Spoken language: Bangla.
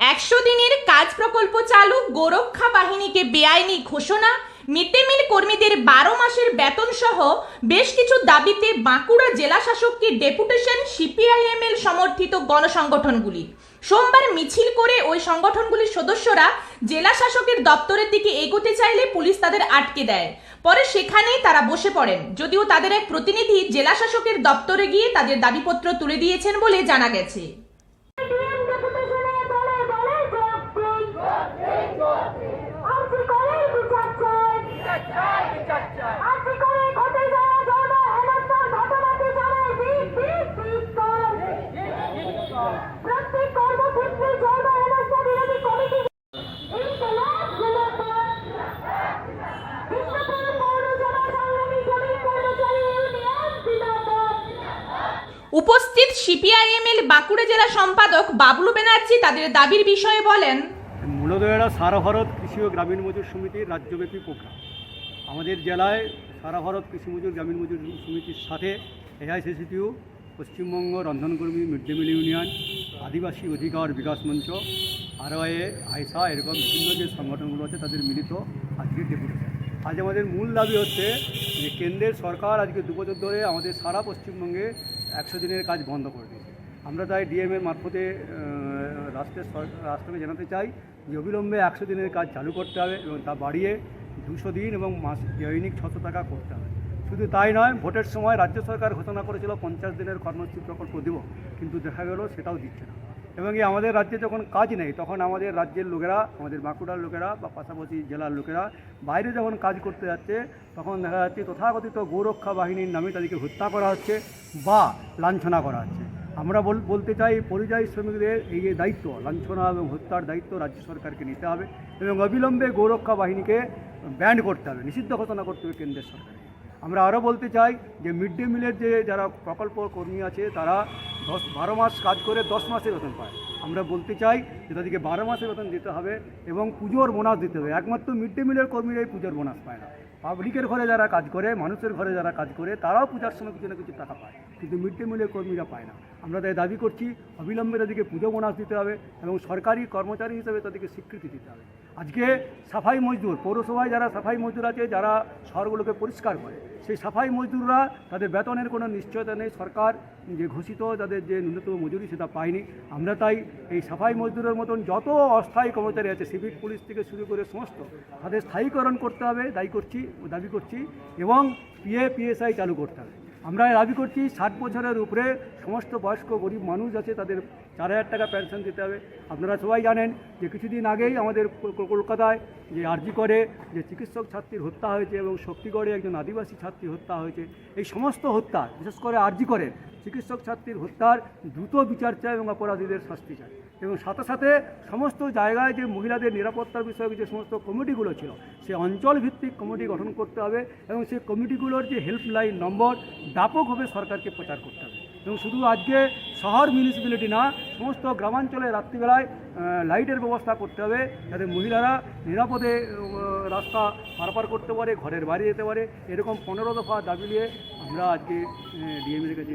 একশো দিনের কাজ প্রকল্প চালু, গোরক্ষা বাহিনীকে বেআইনি ঘোষণা মিড ডে মিল কর্মীদের বারো মাসের বেতন সহ বেশ কিছু দাবিতে বাঁকুড়া জেলা শাসককে ডেপুটেশন সিপিআইএমএল সমর্থিত গণসংগঠনগুলি। সোমবার মিছিল করে ওই সংগঠনগুলির সদস্যরা জেলা শাসকের দপ্তরের দিকে এগোতে চাইলে পুলিশ তাদের আটকে দেয়। পরে সেখানেই তারা বসে পড়েন। যদিও তাদের এক প্রতিনিধি জেলা শাসকের দপ্তরে গিয়ে তাদের দাবিপত্র তুলে দিয়েছেন বলে জানা গেছে। উপস্থিত সিপিআইএমএল বাঁকুড়া জেলা সম্পাদক বাবলু ব্যানার্জি তাদের দাবির বিষয়ে বলেন মূলত এরা সারা ভারত কৃষি ও গ্রামীণ মজুর সমিতির রাজ্যব্যাপী প্রোগ্রাম। আমাদের জেলায় সারা ভারত কৃষি মজুর, গ্রামীণ মজুর সমিতির সাথে এআইসিসিটিউ, পশ্চিমবঙ্গ রন্ধনকর্মী মিড ডে মিল ইউনিয়ন, আদিবাসী অধিকার বিকাশ মঞ্চ আরওআইএ আইসা, এরকম বিভিন্ন যে সংগঠনগুলো আছে তাদের মিলিত আজকে ডেপুটেশন। আজ আমাদের মূল দাবি হচ্ছে যে কেন্দ্রের সরকার আজকে দু বছর ধরে আমাদের সারা পশ্চিমবঙ্গে একশো দিনের কাজ বন্ধ করে দিয়েছে। আমরা তাই ডিএমের মারফতে রাষ্ট্রের রাষ্ট্রকে জানাতে চাই যে অবিলম্বে একশো দিনের কাজ চালু করতে হবে এবং তা বাড়িয়ে দুশো দিন এবং মাস, দৈনিক ছশো টাকা করতে হবে। শুধু তাই নয়, ভোটের সময় রাজ্য সরকার ঘোষণা করেছিল পঞ্চাশ দিনের কর্মসূচি প্রকল্প দেব, কিন্তু দেখা গেল সেটাও দিচ্ছে না। এবং এই আমাদের রাজ্যে যখন কাজ নেই, তখন আমাদের রাজ্যের লোকেরা, আমাদের বাঁকুড়ার লোকেরা বা পাশাপাশি জেলার লোকেরা বাইরে যখন কাজ করতে যাচ্ছে, তখন দেখা যাচ্ছে তথাকথিত গোরক্ষা বাহিনীর নামে তাদেরকে হত্যা করা হচ্ছে বা লাঞ্ছনা করা হচ্ছে। আমরা বল- বলতে চাই পরিযায়ী শ্রমিকদের এই যে দায়িত্ব, লাঞ্ছনা এবং হত্যার দায়িত্ব রাজ্য সরকারকে নিতে হবে এবং অবিলম্বে গোরক্ষা বাহিনীকে ব্যান্ড করতে হবে, নিষিদ্ধ ঘোষণা করতে হবে কেন্দ্রের সরকার আমরা আরও বলতে চাই যে মিড ডে মিলের যে যারা প্রকল্প কর্মী আছে, তারা দশ, বারো মাস কাজ করে দশ মাসের বেতন পায়। আমরা বলতে চাই যে তাদেরকে বারো মাসের বেতন দিতে হবে এবং পুজোর বোনাস দিতে হবে। একমাত্র মিড ডে মিলের কর্মীরাই পুজোর বোনাস পায় না। পাবলিকের ঘরে যারা কাজ করে, মানুষের ঘরে যারা কাজ করে, তারাও পূজার সময় কিছু না কিছু টাকা পায়। কিন্তু মিড ডে মিলের কর্মীরা পায় না। আমরা তাই দাবি করছি, অবিলম্বে তাদেরকে পুজো বোনাস দিতে হবে এবং সরকারি কর্মচারী হিসেবে তাদেরকে স্বীকৃতি দিতে হবে। আজকে সাফাই মজদুর, পৌরসভায় যারা সাফাই মজদুর আছে, যারা শহরগুলোকে পরিষ্কার করে, সেই সাফাই মজদুররা তাদের বেতনের কোনো নিশ্চয়তা নেই। সরকার যে ঘোষিত তাদের যে ন্যূনতম মজুরি সেটা পায়নি। আমরা তাই এই সাফাই মজদুরের মতন যত অস্থায়ী কর্মচারী আছে, সিভিক পুলিশ থেকে শুরু করে সমস্ত, তাদের স্থায়ীকরণ করতে হবে, দায়ী করছি, দাবি করছি এবং পিএ পিএসআই চালু করতে হবে। আমরা দাবি করছি ষাট বছরের উপরে সমস্ত বয়স্ক গরিব মানুষ আছে, তাদের চার হাজার টাকা পেনশন দিতে হবে। আপনারা সবাই জানেন যে কিছুদিন আগেই আমাদের কলকাতায় যে আরজি করে যে চিকিৎসক ছাত্রীর হত্যা হয়েছে এবং শক্তিগড়ে একজন আদিবাসী ছাত্রী হত্যা হয়েছে, এই সমস্ত হত্যা, বিশেষ করে আরজি করে, চিকিৎসক ছাত্রীর হত্যার দ্রুত বিচার চায় এবং অপরাধীদের শাস্তি চায়। এবং সাথে সাথে সমস্ত জায়গায় যে মহিলাদের নিরাপত্তার বিষয়ে যে সমস্ত কমিটিগুলো ছিল, সে অঞ্চল ভিত্তিক কমিটি গঠন করতে হবে এবং সেই কমিটিগুলোর যে হেল্পলাইন নম্বর ব্যাপকভাবে সরকারকে প্রচার করতে হবে। এবং শুধু আজকে শহর মিউনিসিপ্যালিটি না, সমস্ত গ্রামাঞ্চলে রাত্রিবেলায় লাইটের ব্যবস্থা করতে হবে যাতে মহিলারা নিরাপদে রাস্তা পারাপার করতে পারে, ঘরের বাইরে যেতে পারে। এরকম পনেরো দফা দাবি নিয়ে আমরা আজকে ডিএমের কাছে